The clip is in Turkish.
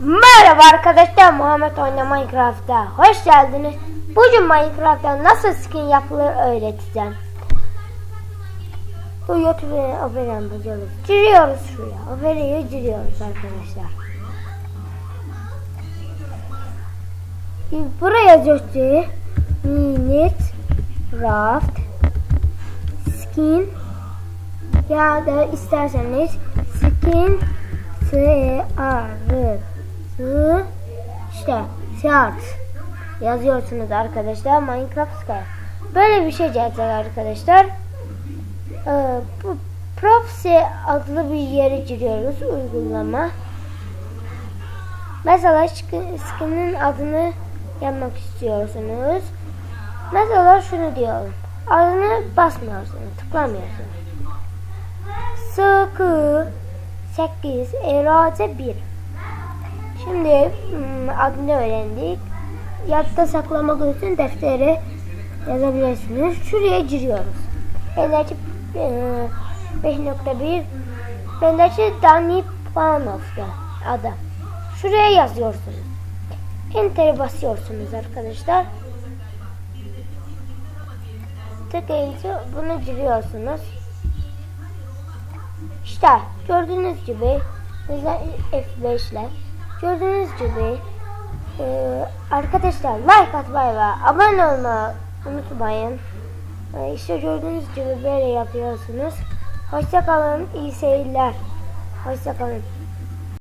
Merhaba arkadaşlar Muhammed Oyna Minecraft'ta hoş geldiniz. Bugün Minecraft'ta nasıl skin yapılır öğreteceğim. Bu YouTube'a operan bozuyoruz. Giriyoruz şuraya. Operayı giriyoruz arkadaşlar. Buraya yazıyor ki Minute Craft Skin ya da isterseniz skin S-A-R işte Seart yazıyorsunuz arkadaşlar Minecraft Sky. Böyle bir şey gelecek arkadaşlar. Ee, bu Proxy adlı bir yere giriyoruz uygulama. Mesela skin- skinin adını yapmak istiyorsunuz. Mesela şunu diyorum. Adını basmıyorsunuz, tıklamıyorsunuz. Sıkı 8 erazi 1 Şimdi hmm, adını öğrendik. Yadda saklamak için deftere yazabilirsiniz. Şuraya giriyoruz. Bendeki e, 5.1 Bendeki Dani Panov'da adam. Şuraya yazıyorsunuz. Enter'e basıyorsunuz arkadaşlar. Tıklayınca bunu giriyorsunuz. İşte gördüğünüz gibi mesela F5 ile gördüğünüz gibi e, arkadaşlar like atmayı ve abone olmayı unutmayın. E, işte gördüğünüz gibi böyle yapıyorsunuz. Hoşça kalın, iyi seyirler. Hoşça kalın.